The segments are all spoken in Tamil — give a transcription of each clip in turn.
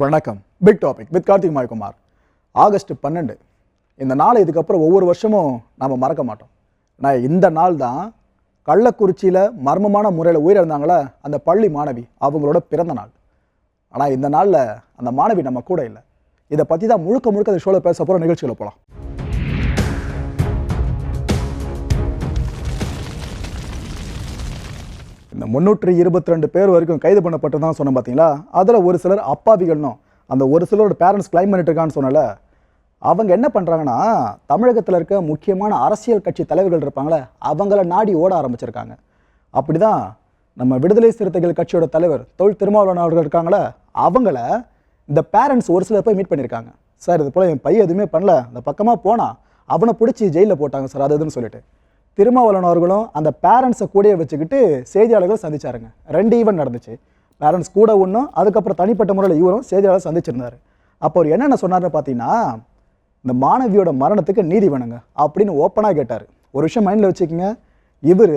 வணக்கம். Big topic with Karthik Mayakumar August பன்னெண்டு. இந்த நாளை இதுக்கப்புறம் ஒவ்வொரு வருஷமும் நாம் மறக்க மாட்டோம். நான் இந்த நாள் தான் கள்ளக்குறிச்சியில் மர்மமான முறையில் உயிரிழந்தாங்களே அந்த பள்ளி மாணவி அவங்களோட பிறந்த நாள். ஆனால் இந்த நாளில் அந்த மாணவி நம்ம கூட இல்லை. இதை பற்றி தான் முழுக்க முழுக்க அந்த ஷோவில் பேச போகிற நிகழ்ச்சியில் போகலாம் முந்நூற்றி இருபத்தி ரெண்டு பேர் வரைக்கும் கைது பண்ணப்பட்டு தான் பார்த்தீங்களா அதில் ஒரு சிலர் அப்பாவிகள்னும் அந்த ஒரு சிலரோட பேரண்ட்ஸ் கிளைம் பண்ணிட்டு இருக்கான்னு சொன்னல அவங்க என்ன பண்ணுறாங்கன்னா தமிழகத்தில் இருக்க முக்கியமான அரசியல் கட்சி தலைவர்கள் இருப்பாங்களே அவங்கள நாடி ஓட ஆரம்பிச்சிருக்காங்க. அப்படி தான் நம்ம விடுதலை சிறுத்தைகள் கட்சியோட தலைவர் தொல் திருமாவளவன் அவர்கள் இருக்காங்களே அவங்கள இந்த பேரண்ட்ஸ் ஒரு சிலர் போய் மீட் பண்ணியிருக்காங்க சார் இது போல் என் பையன் எதுவுமே பண்ணல அந்த பக்கமாக போனால் அவனை பிடிச்சி ஜெயிலில் போட்டாங்க சார் அது இதுன்னு சொல்லிட்டு. திருமாவளவன் அவர்களும் அந்த பேரண்ட்ஸை கூடயே வச்சுக்கிட்டு செய்தியாளர்கள் சந்திச்சாருங்க. ரெண்டு ஈவெண்ட் நடந்துச்சு. பேரண்ட்ஸ் கூட ஒன்றும் அதுக்கப்புறம் தனிப்பட்ட முறையில் இவரும் செய்தியாளர் சந்திச்சிருந்தாரு. அப்போ அவர் என்னென்ன சொன்னார்னு பார்த்தீங்கன்னா இந்த மாணவியோட மரணத்துக்கு நீதி வேணுங்க அப்படின்னு ஓப்பனாக கேட்டார். ஒரு விஷயம் மைண்டில் வச்சுக்கோங்க. இவர்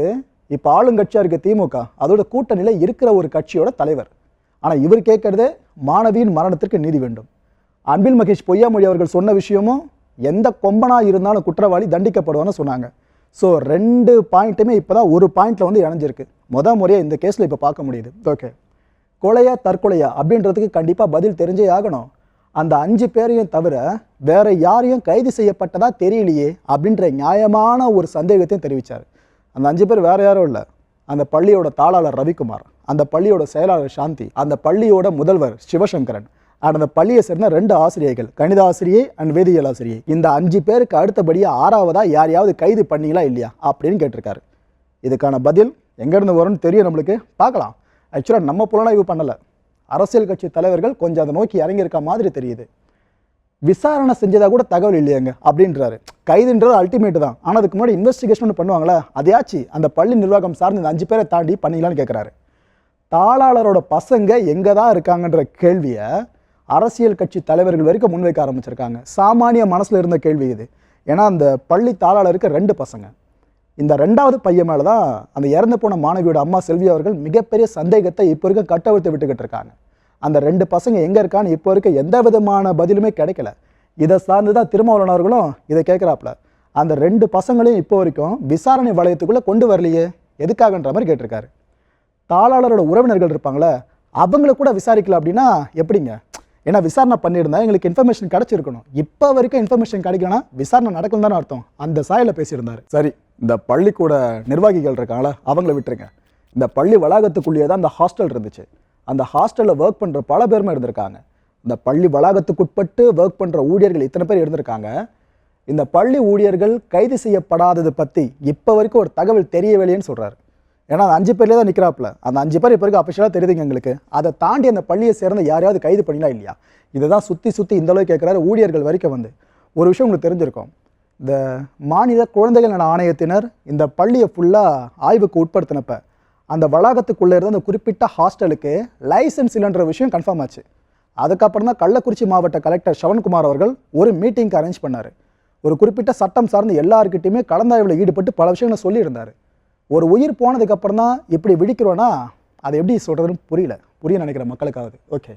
இப்போ ஆளுங்கட்சியாக இருக்க திமுக அதோட கூட்டணியில் இருக்கிற ஒரு கட்சியோட தலைவர். ஆனால் இவர் கேட்குறது மாணவியின் மரணத்திற்கு நீதி வேண்டும். அன்பில் மகேஷ் பொய்யாமொழி அவர்கள் சொன்ன விஷயமும் எந்த கொம்பனாக இருந்தாலும் குற்றவாளி தண்டிக்கப்படுவான்னு சொன்னாங்க. ஸோ ரெண்டு பாயிண்ட்டுமே இப்போ தான் ஒரு பாயிண்ட்டில் வந்து இணைஞ்சிருக்கு. முத முறையாக இந்த கேஸில் இப்போ பார்க்க முடியுது. ஓகே கொலையா தற்கொலையா அப்படின்றதுக்கு கண்டிப்பாக பதில் தெரிஞ்சே ஆகணும். அந்த அஞ்சு பேரையும் தவிர வேற யாரையும் கைது செய்யப்பட்டதா தெரியலையே அப்படின்ற நியாயமான ஒரு சந்தேகத்தையும் தெரிவித்தார் அந்த அஞ்சு பேர் வேற யாரும் இல்லை. அந்த பள்ளியோட தாளாளர் ரவிக்குமார் அந்த பள்ளியோட செயலாளர் சாந்தி அந்த பள்ளியோட முதல்வர் சிவசங்கரன் அண்ட் அந்த பள்ளியை சேர்ந்த ரெண்டு ஆசிரியர்கள் கணித ஆசிரியை அண்ட் வேதியியல் ஆசிரியை. இந்த அஞ்சு பேருக்கு அடுத்தபடியாக ஆறாவதா யாரையாவது கைது பண்ணீங்களா இல்லையா அப்படின்னு கேட்டிருக்காரு. இதுக்கான பதில் எங்கேருந்து வரும்னு தெரியும் நம்மளுக்கு? பார்க்கலாம். ஆக்சுவலாக நம்ம புலனாய்வு பண்ணலை. அரசியல் கட்சி தலைவர்கள் கொஞ்சம் அதை நோக்கி இறங்கியிருக்க மாதிரி தெரியுது. விசாரணை செஞ்சதா கூட தகவல் இல்லையாங்க அப்படின்றாரு. கைதுன்றது அல்டிமேட் தான். ஆனால் அதுக்கு முன்னாடி இன்வெஸ்டிகேஷன் பண்ணுவாங்களே அதையாச்சு அந்த பள்ளி நிர்வாகம் சார்ந்து இந்த அஞ்சு பேரை தாண்டி பண்ணிக்கலாம்னு கேட்குறாரு தாளாளரோட பசங்க எங்கே தான் இருக்காங்கன்ற கேள்வியை அரசியல் கட்சி தலைவர்கள் வரைக்கும் முன்வைக்க ஆரம்பிச்சிருக்காங்க. சாமானிய மனசில் இருந்த கேள்வி இது. ஏன்னா அந்த பள்ளி தாளாளருக்கு ரெண்டு பசங்க. இந்த ரெண்டாவது பையன் மேலே தான் அந்த இறந்து போன மாணவியோட அம்மா செல்வி அவர்கள் மிகப்பெரிய சந்தேகத்தை இப்போ இருக்க கட்டவிழ்த்து விட்டுக்கிட்டு இருக்காங்க. அந்த ரெண்டு பசங்க எங்கே இருக்கான்னு இப்போ இருக்க எந்த விதமான பதிலுமே கிடைக்கல. இதை சார்ந்து தான் திருமாவளவன் அவர்களும் இதை கேட்குறாப்புல. அந்த ரெண்டு பசங்களையும் இப்போ வரைக்கும் விசாரணை வளையத்துக்குள்ளே கொண்டு வரலையே. எதுக்காகன்ற மாதிரி கேட்டிருக்காரு. தாளாளரோட உறவினர்கள் இருப்பாங்களே அவங்கள கூட விசாரிக்கல அப்படின்னா எப்படிங்க? ஏன்னா விசாரணை பண்ணியிருந்தா எங்களுக்கு இன்ஃபர்மேஷன் கிடைச்சிருக்கணும். இப்போ வரைக்கும் இன்ஃபர்மேஷன் கிடைக்கலனா விசாரணை நடக்கும் தானே அர்த்தம். அந்த சாயல பேசியிருந்தார். சரி இந்த பள்ளிக்கூட நிர்வாகிகள் இருக்காங்களா அவங்கள விட்டுருங்க. இந்த பள்ளி வளாகத்துக்குள்ளேயே தான் அந்த ஹாஸ்டல் இருந்துச்சு. அந்த ஹாஸ்டலில் ஒர்க் பண்ணுற பல பேருமே இருந்திருக்காங்க. இந்த பள்ளி வளாகத்துக்குட்பட்டு ஒர்க் பண்ணுற ஊழியர்கள் இத்தனை பேர் இருந்திருக்காங்க. இந்த பள்ளி ஊழியர்கள் கைது செய்யப்படாதது பற்றி இப்போ வரைக்கும் ஒரு தகவல் தெரியவில்லைன்னு சொல்கிறாரு ஏன்னா அந்த அஞ்சு பேர்லேயே தான் நிற்கிறாப்புல அந்த அஞ்சு பேர் இப்போ இருக்க அஃபிஷியலாக தெரியுதுங்க எங்களுக்கு. அதை தாண்டி அந்த பள்ளியை சேர்ந்த யாரையாவது கைது பண்ணினா இல்லையா? இதை தான் சுற்றி சுற்றி இந்த கேட்குறாரு ஊழியர்கள் வரைக்கும் வந்து. ஒரு விஷயம் உங்களுக்கு தெரிஞ்சிருக்கும். இந்த மாநில குழந்தைகள் நல ஆணையத்தினர் இந்த பள்ளியை ஃபுல்லாக ஆய்வுக்கு உட்படுத்தினப்ப அந்த வளாகத்துக்குள்ளே இருந்த அந்த குறிப்பிட்ட ஹாஸ்டலுக்கு லைசன்ஸ் இல்லைன்ற விஷயம் கன்ஃபார்ம் ஆச்சு. அதுக்கப்புறம் தான் கள்ளக்குறிச்சி மாவட்ட கலெக்டர் ஷவன்குமார் அவர்கள் ஒரு மீட்டிங்க்கு அரேஞ்ச் பண்ணார். ஒரு குறிப்பிட்ட சட்டம் சார்ந்த எல்லாருக்கிட்டையுமே கலந்தாய்வில் ஈடுபட்டு பல விஷயங்களை சொல்லியிருந்தார். ஒரு உயிர் போனதுக்கப்புறம் தான் எப்படி விழிக்கிறோன்னா அதை எப்படி சொல்கிறதுன்னு புரியல. புரிய நினைக்கிற மக்களுக்காவது. ஓகே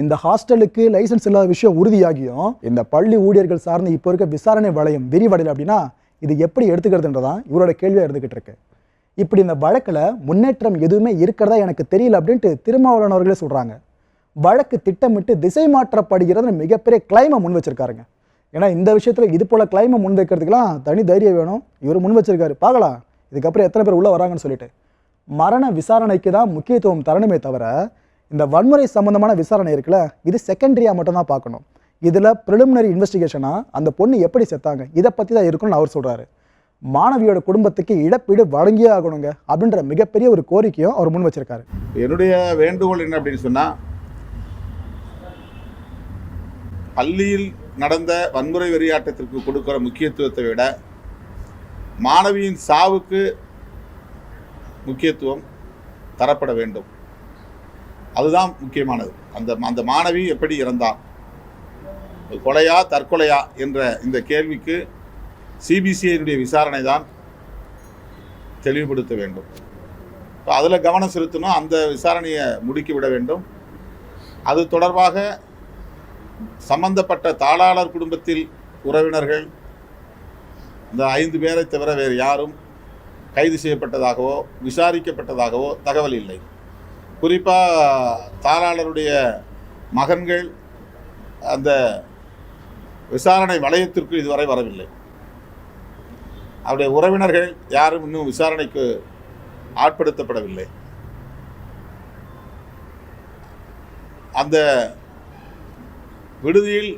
இந்த ஹாஸ்டலுக்கு லைசன்ஸ் இல்லாத விஷயம் உறுதியாகியும் இந்த பள்ளி ஊழியர்கள் சார்ந்து இப்போ இருக்க விசாரணை வளையம் விரிவடையல அப்படின்னா இது எப்படி எடுத்துக்கிறதுன்றதான் இவரோட கேள்வியாக இருந்துக்கிட்டு இருக்கு. இப்படி இந்த வழக்கில் முன்னேற்றம் எதுவுமே இருக்கிறதா எனக்கு தெரியல அப்படின்ட்டு திருமாவளவன் அவர்களே சொல்கிறாங்க வழக்கு திட்டமிட்டு திசை மாற்றப்படுகிறது மிகப்பெரிய கிளைமை முன் வச்சிருக்காருங்க. ஏன்னா இந்த விஷயத்தில் இது போல் கிளைமை முன் வைக்கிறதுக்கெல்லாம் தனி தைரியம் வேணும். இவர் முன் வச்சிருக்காரு. பார்க்கலாம். இதுக்கப்புறம் எத்தனை பேர் உள்ளே வராங்கன்னு சொல்லிட்டு. மரண விசாரணைக்கு தான் முக்கியத்துவம் தரணுமே தவிர இந்த வன்முறை சம்மந்தமான விசாரணை இருக்குல்ல இது செகண்டரியாக மட்டும்தான் பார்க்கணும். இதில் ப்ரிலிமினரி இன்வெஸ்டிகேஷனாக அந்த பொண்ணு எப்படி செத்தாங்க இதை பற்றி தான் இருக்கணும்னு அவர் சொல்கிறாரு மாணவியோட குடும்பத்துக்கு இழப்பீடு வழங்கியே ஆகணுங்க அப்படின்ற மிகப்பெரிய ஒரு கோரிக்கையும் அவர் முன் வச்சிருக்காரு. என்னுடைய வேண்டுகோள் என்ன அப்படின்னு சொன்னால் பள்ளியில் நடந்த வன்முறை வெறியாட்டத்திற்கு கொடுக்கிற முக்கியத்துவத்தை விட மாணவியின் சாவுக்கு முக்கியத்துவம் தரப்பட வேண்டும். அதுதான் முக்கியமானது. அந்த அந்த மாணவி எப்படி இறந்தார் கொலையா தற்கொலையா என்ற இந்த கேள்விக்கு சிபிசிஐனுடைய விசாரணை தான் தெளிவுபடுத்த வேண்டும். அதில் கவனம் செலுத்தணும். அந்த விசாரணையை முடுக்கி விட வேண்டும். அது தொடர்பாக சம்பந்தப்பட்ட தாளாளர் குடும்பத்தில் உறவினர்கள் இந்த ஐந்து பேரை தவிர வேறு யாரும் கைது செய்யப்பட்டதாகவோ விசாரிக்கப்பட்டதாகவோ தகவல் இல்லை. குறிப்பாக தாளாளருடைய மகன்கள் அந்த விசாரணை வளையத்திற்கு இதுவரை வரவில்லை. அவருடைய உறவினர்கள் யாரும் இன்னும் விசாரணைக்கு ஆட்படுத்தப்படவில்லை. அந்த விடுதியில்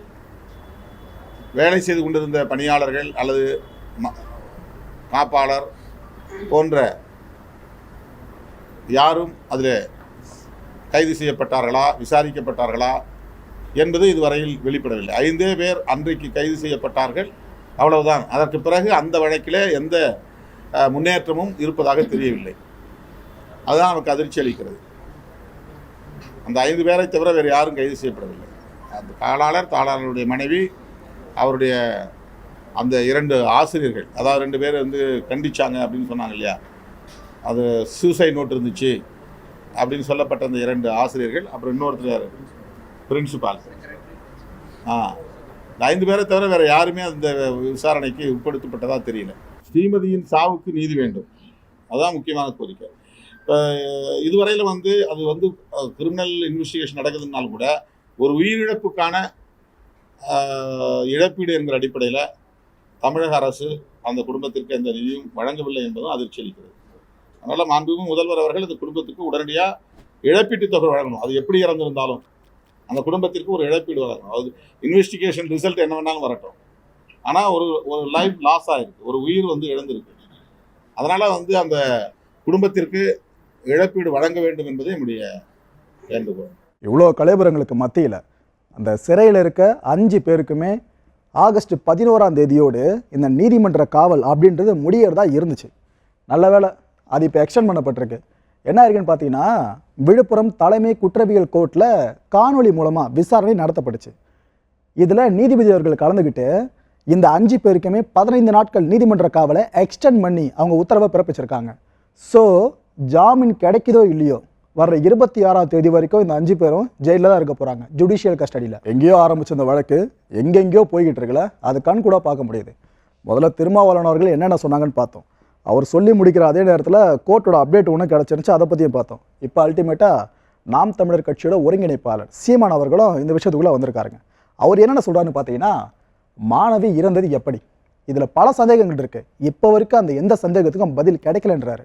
வேலை செய்து கொண்டிருந்த பணியாளர்கள் அல்லது காப்பாளர் போன்ற யாரும் அதில் கைது செய்யப்பட்டார்களா விசாரிக்கப்பட்டார்களா என்பது இதுவரையில் வெளிப்படவில்லை. ஐந்தே பேர் அன்றைக்கு கைது செய்யப்பட்டார்கள். அவ்வளவுதான். அதற்கு பிறகு அந்த வழக்கிலே எந்த முன்னேற்றமும் இருப்பதாக தெரியவில்லை. அதுதான் நமக்கு அதிர்ச்சி அளிக்கிறது. அந்த ஐந்து பேரை தவிர வேறு யாரும் கைது செய்யப்படவில்லை. அந்த தாளாளர் தாளாளருடைய மனைவி அவருடைய அந்த இரண்டு ஆசிரியர்கள் அதாவது ரெண்டு பேர் வந்து கண்டிச்சாங்க அப்படின்னு சொன்னாங்க இல்லையா? அது சூசைட் நோட் இருந்துச்சு அப்படின்னு சொல்லப்பட்ட அந்த இரண்டு ஆசிரியர்கள் அப்புறம் இன்னொருத்தர் யார்? பிரின்சிபால் ஆ. ஐந்து பேரை தவிர வேறு யாருமே அந்த விசாரணைக்கு உட்படுத்தப்பட்டதாக தெரியல. ஸ்ரீமதியின் சாவுக்கு நீதி வேண்டும். அதுதான் முக்கியமான கோரிக்கை. இப்போ இதுவரையில் வந்து அது வந்து கிரிமினல் இன்வெஸ்டிகேஷன் நடக்குதுன்னாலும் கூட ஒரு உயிரிழப்புக்கான இழப்பீடு என்கிற அடிப்படையில் தமிழக அரசு அந்த குடும்பத்திற்கு எந்த நிதியும் வழங்கவில்லை என்பதும் அதிர்ச்சி அளிக்கிறது. அதனால் மாண்புமிகு முதல்வர் அவர்கள் இந்த குடும்பத்துக்கு உடனடியாக இழப்பீட்டுத் தொகை வழங்கணும். அது எப்படி இறந்திருந்தாலும் அந்த குடும்பத்திற்கு ஒரு இழப்பீடு வழங்கணும். அது இன்வெஸ்டிகேஷன் ரிசல்ட் என்ன வேணாலும் வரட்டும். ஆனால் ஒரு ஒரு லைஃப் லாஸ் ஆகிருக்கு ஒரு உயிர் வந்து இழந்திருக்கு. அதனால் வந்து அந்த குடும்பத்திற்கு இழப்பீடு வழங்க வேண்டும் என்பதே என்னுடைய வேண்டுகோள். இவ்வளோ கலைபுரங்களுக்கு மத்தியில் அந்த சிறையில் இருக்க அஞ்சு பேருக்குமே ஆகஸ்ட் பதினோராம் தேதியோடு இந்த நீதிமன்ற காவல் அப்படின்றது முடியறதா இருந்துச்சு. நல்ல வேலை அது இப்போ எக்ஸ்டெண்ட் பண்ணப்பட்டிருக்கு. என்ன இருக்குன்னு பார்த்தீங்கன்னா விழுப்புரம் தலைமை குற்றவியல் கோர்ட்டில் காணொளி மூலமாக விசாரணை நடத்தப்பட்டுச்சு. இதில் நீதிபதி அவர்கள் கலந்துக்கிட்டு இந்த அஞ்சு பேருக்குமே பதினைந்து நாட்கள் நீதிமன்ற காவலை எக்ஸ்டெண்ட் பண்ணி அவங்க உத்தரவை பிறப்பிச்சிருக்காங்க. ஸோ ஜாமீன் கிடைக்குதோ இல்லையோ வர்ற இருபத்தி ஆறாம் தேதி வரைக்கும் இந்த அஞ்சு பேரும் ஜெயிலில் தான் இருக்க போகிறாங்க ஜுடிஷியல் கஸ்டடியில் எங்கேயோ ஆரம்பிச்ச இந்த வழக்கு எங்கெங்கேயோ போய்கிட்டு இருக்கல அது கண் கூட பார்க்க முடியுது. முதல்ல திருமாவளவன் அவர்கள் என்னென்ன சொன்னாங்கன்னு பார்த்தோம். அவர் சொல்லி முடிக்கிற அதே நேரத்தில் கோர்ட்டோட அப்டேட் ஒன்று கிடச்சிருந்துச்சு அதை பற்றியும் பார்த்தோம். இப்போ அல்டிமேட்டாக நாம் தமிழர் கட்சியோட ஒருங்கிணைப்பாளர் சீமான் அவர்களும் இந்த விஷயத்துக்குள்ளே வந்திருக்காருங்க. அவர் என்னென்ன சொல்கிறாருன்னு பார்த்தீங்கன்னா மாணவி இறந்தது எப்படி? இதில் பல சந்தேகங்கள் இருக்குது இப்போ வரைக்கும் அந்த எந்த சந்தேகத்துக்கும் பதில் கிடைக்கலன்றாரு.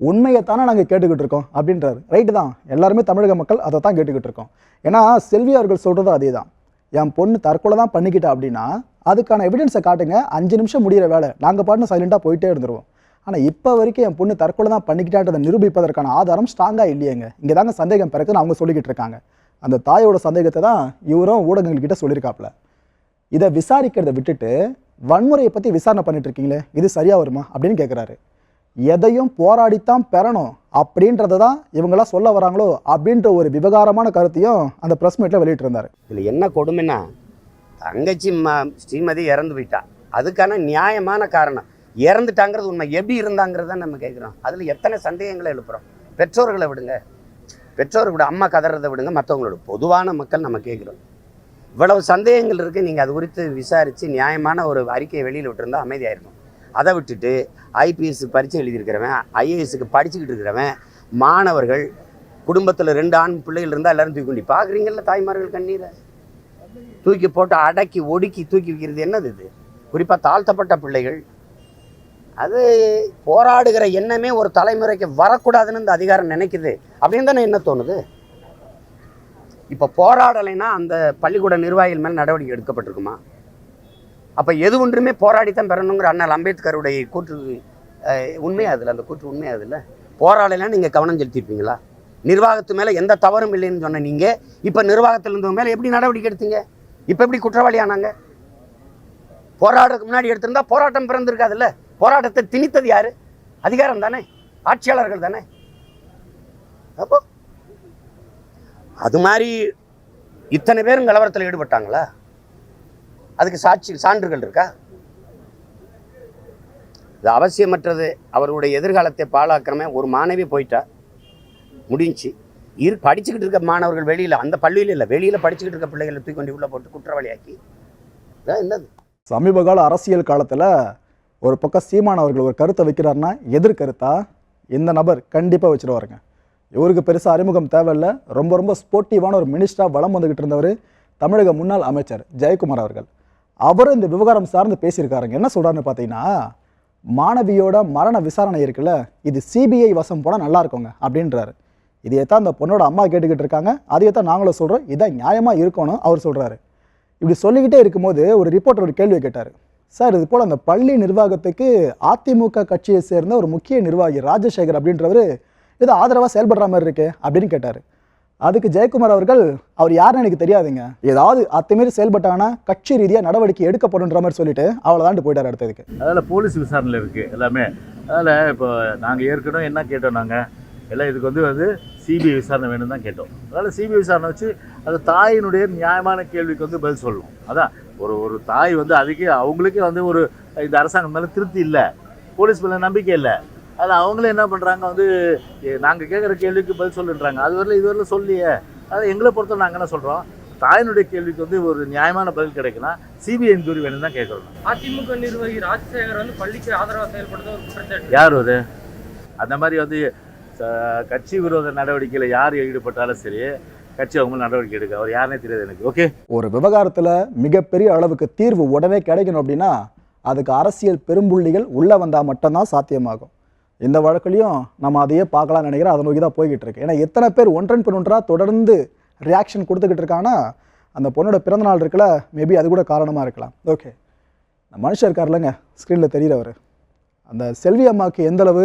உண்மையைத்தானே நாங்கள் கேட்டுக்கிட்டு இருக்கோம் அப்படின்றாரு. ரைட்டு தான். எல்லாருமே தமிழக மக்கள் அதை தான் கேட்டுக்கிட்டு இருக்கோம். ஏன்னா செல்வி அவர்கள் சொல்கிறதும் அதே தான் என் பொண்ணு தற்கொலை தான் பண்ணிக்கிட்டா அப்படின்னா அதுக்கான எவிடன்ஸை காட்டுங்க. அஞ்சு நிமிஷம் முடியிற வேலை. நாங்கள் பாட்டுன்னு சைலண்ட்டாக போயிட்டே இருந்துருவோம். ஆனால் இப்போ வரைக்கும் என் பொண்ணு தற்கொலை தான் பண்ணிக்கிட்டான்றதை நிரூபிப்பதற்கான ஆதாரம் ஸ்ட்ராங்காக இல்லையேங்க. இங்கே தாங்க சந்தேகம் பிறக்குன்னு அவங்க சொல்லிக்கிட்டு இருக்காங்க. அந்த தாயோட சந்தேகத்தை தான் இவரும் ஊடகங்கள்கிட்ட சொல்லியிருக்காப்புல. இதை விசாரிக்கிறதை விட்டுட்டு வன்முறையை பற்றி விசாரணை பண்ணிட்டு இருக்கீங்களே? இது சரியாக வருமா? அப்படின்னு கேட்குறாரு எதையும் போராடித்தான் பெறணும் அப்படின்றத தான் இவங்களாம் சொல்ல வராங்களோ அப்படின்ற ஒரு விவகாரமான கருத்தையும் அந்த ப்ரெஸ் மீட்டில் வெளியிட்டிருந்தார். இதில் என்ன கொடுமைன்னா தங்கச்சி ம ஸ்ரீமதி இறந்து போயிட்டா. அதுக்கான நியாயமான காரணம் இறந்துட்டாங்கிறது உண்மை. எப்படி இருந்தாங்கிறத நம்ம கேட்குறோம் அதில் எத்தனை சந்தேகங்களை எழுப்புறோம்? பெற்றோர்களை விடுங்க. பெற்றோரை விட அம்மா கதறதை விடுங்க. மற்றவங்களோட பொதுவான மக்கள் நம்ம கேட்குறோம் இவ்வளவு சந்தேகங்கள் இருக்குது நீங்கள் அது குறித்து விசாரித்து நியாயமான ஒரு அறிக்கையை வெளியில் விட்டுருந்தா அமைதியாயிருக்கும். அதை விட்டுட்டு ஐபிஎஸ் பரீட்சை எழுதியிருக்கிறவன் ஐஏஎஸ்க்கு படிச்சுக்கிட்டு இருக்கிறவன் மாணவர்கள் குடும்பத்தில் ரெண்டு ஆண் பிள்ளைகள் இருந்தால் எல்லாரும் தூக்கி கொண்டு பார்க்குறீங்கல்ல தாய்மார்கள் கண்ணீரை? தூக்கி போட்டு அடக்கி ஒடுக்கி தூக்கி வைக்கிறது என்னது இது? குறிப்பாக தாழ்த்தப்பட்ட பிள்ளைகள். அது போராடுகிற எண்ணமே ஒரு தலைமுறைக்கு வரக்கூடாதுன்னு இந்த அதிகாரம் நினைக்குது. அப்படின்னு தானே என்ன தோணுது? இப்போ போராடலைன்னா அந்த பள்ளிக்கூட நிர்வாகிகள் மேல் நடவடிக்கை எடுக்கப்பட்டிருக்குமா? அப்போ எது ஒன்றுமே போராடித்தான் பெறணுங்கிற அண்ணல் அம்பேத்கருடைய கூற்று உண்மையாக அதில் அந்த கூற்று உண்மையாக அதில். போராடலைன்னா நீங்கள் கவனம் செலுத்திருப்பீங்களா? நிர்வாகத்து மேலே எந்த தவறும் இல்லைன்னு சொன்ன நீங்கள் இப்போ நிர்வாகத்தில் இருந்தவங்க மேலே எப்படி நடவடிக்கை எடுத்தீங்க? இப்போ எப்படி குற்றவாளி ஆனாங்க? போராட்டத்துக்கு முன்னாடி எடுத்திருந்தா போராட்டம் பிறந்திருக்காதுல்ல? போராட்டத்தை திணித்தது யார்? அதிகாரம் தானே? ஆட்சியாளர்கள் தானே? அப்போ அது மாதிரி இத்தனை பேரும் கலவரத்தில் ஈடுபட்டாங்களா? அதுக்கு சாட்சி சான்றுகள் இருக்கா? இது அவசியமற்றது. அவருடைய எதிர்காலத்தை பாழாக்கிறமே ஒரு மாணவி போயிட்டா முடிஞ்சு. இரு படிச்சுக்கிட்டு இருக்க மாணவர்கள் வெளியில் அந்த பள்ளியில் இல்லை வெளியில் படிச்சுக்கிட்டு இருக்க பிள்ளைகளை தூக்கி கொண்டு உள்ளே போட்டு குற்றவாளியாக்கி. இதான் என்னது? சமீப கால அரசியல் காலத்தில் ஒரு பக்கம் சீமான் அவர்கள் ஒரு கருத்தை வைக்கிறாருன்னா எதிர்கருத்தா இந்த நபர் கண்டிப்பாக வச்சிருவாருங்க. இவருக்கு பெருசாக அறிமுகம் தேவையில்ல. ரொம்ப ரொம்ப ஸ்போர்ட்டிவான ஒரு மினிஸ்டராக வலம் வந்துக்கிட்டு இருந்தவர் தமிழக முன்னாள் அமைச்சர் ஜெயக்குமார் அவர்கள். அவரும் இந்த விவகாரம் சார்ந்து பேசியிருக்காருங்க. என்ன சொல்கிறாருன்னு பார்த்தீங்கன்னா மாணவியோட மரண விசாரணை இருக்குல்ல இது சிபிஐ வசம் போனால் நல்லா இருக்குங்க அப்படின்றாரு. இதையே தான் அந்த பொண்ணோட அம்மா கேட்டுக்கிட்டு இருக்காங்க. அதையே தான் நாங்களும் சொல்கிறோம் இதான் நியாயமாக இருக்கணும் அவர் சொல்கிறாரு இப்படி சொல்லிக்கிட்டே இருக்கும்போது ஒரு ரிப்போர்ட்டர் ஒரு கேள்வி கேட்டார். சார் இது போல் அந்த பள்ளி நிர்வாகத்துக்கு அதிமுக கட்சியை சேர்ந்த ஒரு முக்கிய நிர்வாகி ராஜசேகர் அப்படின்றவர் இது ஆதரவாக செயல்படுற மாதிரி இருக்கு அப்படின்னு கேட்டார். அதுக்கு ஜெயக்குமார் அவர்கள் அவர் யாருன்னு எனக்கு தெரியாதுங்க. ஏதாவது அத்துமாரி செயல்பட்டாங்கன்னா கட்சி ரீதியாக நடவடிக்கை எடுக்கப்படுன்ற மாதிரி சொல்லிட்டு அவ்வளோதான் போயிட்டார் அடுத்ததுக்கு அதில் போலீஸ் விசாரணையில் இருக்குது எல்லாமே. அதில் இப்போ நாங்கள் ஏற்கனவே என்ன கேட்டோம் நாங்கள் எல்லாம் இதுக்கு வந்து வந்து சிபிஐ விசாரணை வேணும் தான் கேட்டோம். அதனால் சிபிஐ விசாரணை வச்சு அந்த தாயினுடைய நியாயமான கேள்விக்கு வந்து பதில் சொல்லணும் அதான் ஒரு ஒரு தாய் வந்து அதுக்கே அவங்களுக்கே வந்து ஒரு இந்த அரசாங்கம் மேலே திருப்தி இல்லை. போலீஸ் மேலே நம்பிக்கை இல்லை. அதில் அவங்களே என்ன பண்ணுறாங்க வந்து நாங்கள் கேட்குற கேள்விக்கு பதில் சொல்லுன்றாங்க. அது வரல இது வரல சொல்லியே. அதான் எங்களை பொறுத்த நாங்கள் என்ன சொல்கிறோம் தாயினுடைய கேள்விக்கு வந்து ஒரு நியாயமான பதில் கிடைக்குன்னா சிபிஐ என்கொயரி வேணும் தான் கேட்குறோம் அதிமுக நிர்வாகி ராஜசேகர் வந்து பள்ளிக்கு ஆதரவா செயல்படுறது ஒரு குற்றச்சாட்டு. யார் ஒரு அந்த மாதிரி வந்து ச- கட்சி விரோத நடவடிக்கையில் யார் ஈடுபட்டாலும் சரி கட்சி அவங்க நடவடிக்கை எடுக்க அவர் யாருனே தெரியாது எனக்கு. ஓகே ஒரு விவகாரத்தில் மிகப்பெரிய அளவுக்கு தீர்வு உடனே கிடைக்கணும் அப்படின்னா அதுக்கு அரசியல் பெரும்புள்ளிகள் உள்ளே வந்தால் மட்டும்தான் சாத்தியமாகும். இந்த வழக்குலையும் நம்ம அதையே பார்க்கலாம்னு நினைக்கிறேன். அதை நோக்கி தான் போய்கிட்டு இருக்கு. ஏன்னா எத்தனை பேர் ஒன்றன் பின் ஒன்றாக தொடர்ந்து ரியாக்ஷன் கொடுத்துக்கிட்டு இருக்காங்கன்னா அந்த பொண்ணோட பிறந்தநாள் இருக்குல்ல மேபி அது கூட காரணமாக இருக்கலாம். ஓகே இந்த மனுஷன் இருக்கார்லங்க ஸ்க்ரீனில் தெரிகிறவர் அந்த செல்வி அம்மாவுக்கு எந்தளவு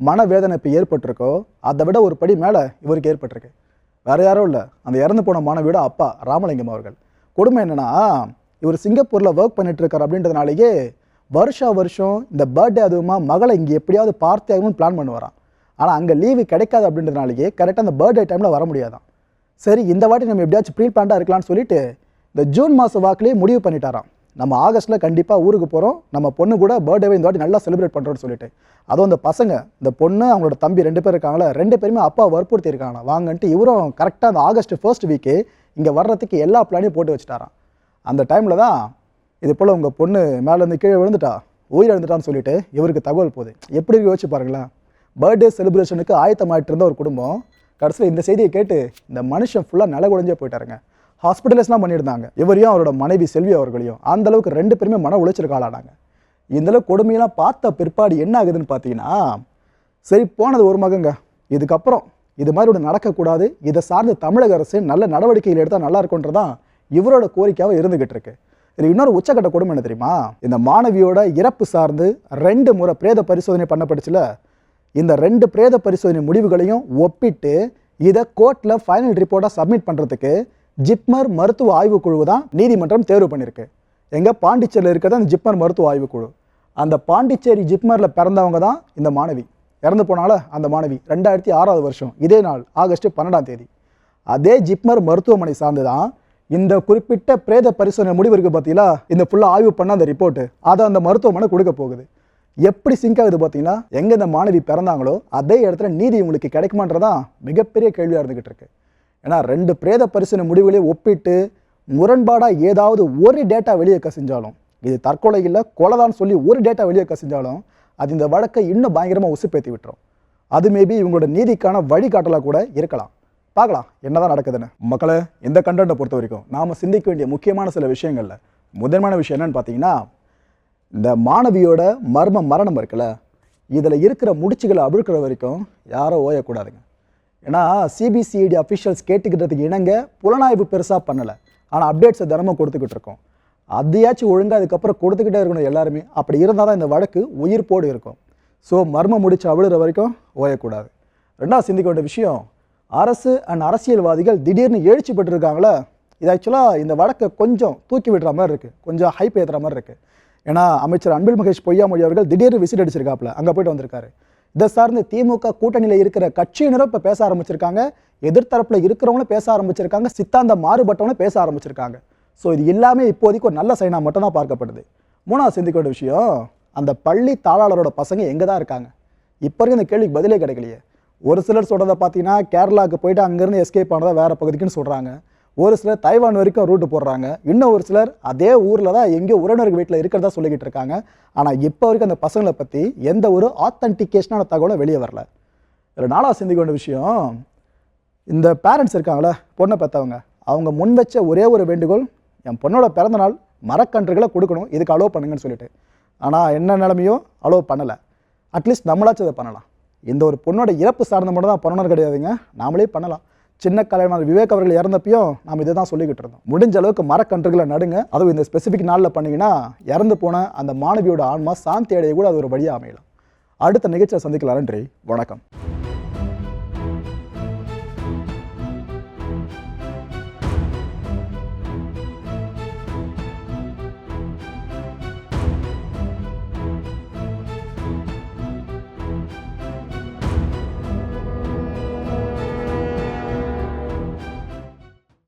மனவேதனை இப்போ ஏற்பட்டிருக்கோ அதை விட ஒரு படி மேலே இவருக்கு ஏற்பட்டிருக்கு. வேறு யாரும் இல்லை. அந்த இறந்து போன மாணவியோட அப்பா ராமலிங்கம் அவர்கள். கொடுமை என்னென்னா இவர் சிங்கப்பூரில் ஒர்க் பண்ணிட்டு இருக்கார் அப்படின்றதுனாலேயே வருஷா வருஷம் இந்த பர்த்டே அதுவுமா மகளை இங்கே எப்படியாவது பார்த்து ஆகணும்னு பிளான் பண்ணுவாராம். ஆனால் அங்கே லீவு கிடைக்காது அப்படின்றதுனாலேயே கரெக்டாக அந்த பர்த்டே டைமில் வர முடியாதான் சரி இந்த வாட்டி நம்ம எப்படியாச்சும் ப்ரீ பிளான்டாக இருக்கலாம்னு சொல்லிட்டு இந்த ஜூன் மாதம் வாக்குலேயே முடிவு பண்ணிட்டாராம். நம்ம ஆகஸ்ட்டில் கண்டிப்பாக ஊருக்கு போகிறோம் நம்ம பொண்ணு கூட பர்த்டேவை இந்த வாட்டி நல்லா செலிப்ரேட் பண்ணுறோம்னு சொல்லிட்டு. அதுவும் அந்த பசங்க இந்த பொண்ணு அவங்களோட தம்பி ரெண்டு பேர் இருக்காங்களே ரெண்டு பேருமே அப்பா வற்புறுத்தி இருக்காங்க வாங்கன்ட்டு இவரும் கரெக்டாக அந்த ஆகஸ்ட் ஃபர்ஸ்ட் வீக்கு இங்கே வர்றதுக்கு எல்லா பிளானையும் போட்டு வச்சுட்டாராம். அந்த டைமில் தான் இது போல் உங்கள் பொண்ணு மேலேருந்து கீழே விழுந்துட்டா உயிர் எழுந்துட்டான்னு சொல்லிட்டு இவருக்கு தகவல் போகுது. எப்படி இருக்கு யோசிச்சு பாருங்களேன். பர்த்டே செலிப்ரேஷனுக்கு ஆயத்தமாயிட்டு இருந்த ஒரு குடும்பம் கடைசியில் இந்த செய்தியை கேட்டு இந்த மனுஷன் ஃபுல்லாக நில குழஞ்சே போயிட்டாருங்க. ஹாஸ்பிட்டலைஸ்லாம் பண்ணியிருந்தாங்க. இவரையும் அவரோட மனைவி செல்வி அவர்களையும். அந்த அளவுக்கு ரெண்டு பேருமே மன உளைச்சலுக்கு ஆளானாங்க. இந்த கொடுமையெல்லாம் பார்த்த பிற்பாடு என்ன ஆகுதுன்னு பார்த்தீங்கன்னா சரி போனது ஒரு மகங்க இதுக்கப்புறம் இது மாதிரி ஒன்று நடக்கக்கூடாது. இதை சார்ந்து தமிழக அரசு நல்ல நடவடிக்கைகள் எடுத்தால் நல்லா இருக்குன்றதான் இவரோட கோரிக்கையாக இருந்துகிட்டு இருக்கு. இது இன்னொரு உச்சக்கட்ட கொடுமை என்ன தெரியுமா? இந்த மாணவியோட இறப்பு சார்ந்து ரெண்டு முறை பிரேத பரிசோதனை பண்ணப்பட்டுச்சுல. இந்த ரெண்டு பிரேத பரிசோதனை முடிவுகளையும் ஒப்பிட்டு இதை கோர்ட்டில் ஃபைனல் ரிப்போர்ட்டாக சப்மிட் பண்ணுறதுக்கு ஜிப்மர் மருத்துவ ஆய்வுக்குழு தான் நீதிமன்றம் தேர்வு பண்ணியிருக்கு. எங்கே பாண்டிச்சேரியில் இருக்கிறது அந்த ஜிப்மர் மருத்துவ ஆய்வுக்குழு. அந்த பாண்டிச்சேரி ஜிப்மரில் பிறந்தவங்க தான் இந்த மாணவி. இறந்து போனால அந்த மாணவி. ரெண்டாயிரத்தி ஆறாவது வருஷம் இதே நாள் ஆகஸ்ட் பன்னெண்டாம் தேதி. அதே ஜிப்மர் மருத்துவமனை சார்ந்து தான் இந்த குறிப்பிட்ட பிரேத பரிசோதனை முடிவு இருக்குது பார்த்தீங்களா இந்த ஃபுல்லாக ஆய்வு பண்ண அந்த ரிப்போர்ட்டு அதை அந்த மருத்துவமனை கொடுக்க போகுது. எப்படி சிங்க் ஆகுது பார்த்தீங்கன்னா எங்கே இந்த மாணவி பிறந்தாங்களோ அதே இடத்துல நீதி உங்களுக்கு கிடைக்குமான்றதான் மிகப்பெரிய கேள்வியாக இருந்துகிட்டு இருக்கு. ஏன்னா ரெண்டு பிரேத பரிசோதனை முடிவுகளையும் ஒப்பிட்டு முரண்பாடாக ஏதாவது ஒரு டேட்டா வெளியே கசிஞ்சாலும் இது தற்கொலை இல்லை கொலைதான் சொல்லி ஒரு டேட்டா வெளியே கசிஞ்சாலும் அது இந்த வழக்கை இன்னும் பயங்கரமாக உசுப்பேற்றி விட்டுரும். அது மேபி இவங்களோட நீதிக்கான வழிகாட்டலாக கூட இருக்கலாம். பார்க்கலாம் என்னதான் நடக்குதுன்னு. மக்களை இந்த கண்டென்ட்டை பொறுத்த வரைக்கும் நாம் சிந்திக்க வேண்டிய முக்கியமான சில விஷயங்களில் முதன்மையான விஷயம் என்னன்னு பார்த்தீங்கன்னா இந்த மாணவியோட மர்ம மரணம் இருக்குல்ல இதில் இருக்கிற முடிச்சுகளை அவிழ்க்கிற வரைக்கும் யாரும் ஓயக்கூடாதுங்க. ஏன்னா சிபிசிஐடி அஃபிஷியல்ஸ் கேட்டுக்கிட்டதுக்கு இணங்க புலனாய்வு பெருசாக பண்ணலை. ஆனால் அப்டேட்ஸை தினமும் கொடுத்துக்கிட்டு இருக்கோம். அதையாச்சும் ஒழுங்காக அதுக்கப்புறம் கொடுத்துக்கிட்டே இருக்கணும் எல்லாருமே. அப்படி இருந்தால் தான் இந்த வழக்கு உயிர்ப்போடு இருக்கும். ஸோ மர்மம் முடிச்சு அவிழுற வரைக்கும் ஓயக்கூடாது. ரெண்டாவது சிந்திக்க வேண்டிய விஷயம் அரசு அண்ட் அரசியல்வாதிகள் திடீர்னு எழுச்சி பெற்றிருக்காங்களே இது ஆக்சுவலாக இந்த வழக்கை கொஞ்சம் தூக்கி விடுற மாதிரி இருக்குது கொஞ்சம் ஹைப் ஏற்றுற மாதிரி இருக்குது ஏன்னா அமைச்சர் அன்பில் மகேஷ் பொய்யாமொழி அவர்கள் திடீர்னு விசிட் அடிச்சிருக்காப்புல அங்கே போயிட்டு வந்திருக்காரு. இதை சார்ந்து திமுக கூட்டணியில் இருக்கிற கட்சியினரும் இப்போ பேச ஆரம்பிச்சிருக்காங்க. எதிர்த்தரப்பில் இருக்கிறவங்களும் பேச ஆரம்பிச்சிருக்காங்க. சித்தாந்த மாறுபட்டவங்களும் பேச ஆரம்பிச்சிருக்காங்க. ஸோ இது எல்லாமே இப்போதைக்கு ஒரு நல்ல சைனாக மட்டும்தான் பார்க்கப்படுது. மூணாவது சிந்திக்க வேண்டிய விஷயம் அந்த பள்ளி தாளாளரோட பசங்க எங்கே தான் இருக்காங்க? இப்போ வரைக்கும் இந்த கேள்விக்கு பதிலே கிடைக்கலையே. ஒரு சிலர் சொல்கிறத பார்த்தீங்கன்னா கேரளாவுக்கு போயிட்டு அங்கேருந்து எஸ்கேப் ஆனதை வேறு பகுதிக்குன்னு சொல்கிறாங்க ஒரு சிலர் தைவான் வரைக்கும் ரூட்டு போடுறாங்க. இன்னும் ஒரு சிலர் அதே ஊரில் தான் எங்கேயோ உறவினர்கள் வீட்டில் இருக்கிறதா சொல்லிக்கிட்டு இருக்காங்க. ஆனால் இப்போ வரைக்கும் அந்த பசங்களை பற்றி எந்த ஒரு ஆத்தன்டிகேஷனான தகவலும் வெளியே வரல. இதில் நாளாக சிந்திக்க வேண்டிய விஷயம் இந்த பேரண்ட்ஸ் இருக்காங்களே பொண்ணை பெற்றவங்க அவங்க முன் வச்ச ஒரே ஒரு வேண்டுகோள் என் பொண்ணோட பிறந்த நாள் மரக்கன்றுகளை கொடுக்கணும். இதுக்கு அலோவ் பண்ணுங்கன்னு சொல்லிட்டு. ஆனால் என்ன நிலமையோ அலோவ் பண்ணலை. அட்லீஸ்ட் நம்மளாச்சும் அதை பண்ணலாம். இந்த ஒரு பொண்ணோட இறப்பு சார்ந்த மட்டும் தான் பண்ணணும் கிடையாதுங்க. நாமளே பண்ணலாம். சின்ன கலைஞர் விவேக் அவர்கள் இறந்தப்பையும் நாம் இதை தான் சொல்லிக்கிட்டு இருந்தோம். முடிஞ்ச அளவுக்கு மரக்கன்றுகளை நடுங்க அதுவும் இந்த ஸ்பெசிஃபிக் நாளில் பண்ணீங்கன்னா இறந்து போன அந்த மாணவியோட ஆன்மா சாந்தி அடைய கூட அது ஒரு வழியாக அமையலாம். அடுத்த நிகழ்ச்சியை சந்திக்கலாம் நன்றி வணக்கம்.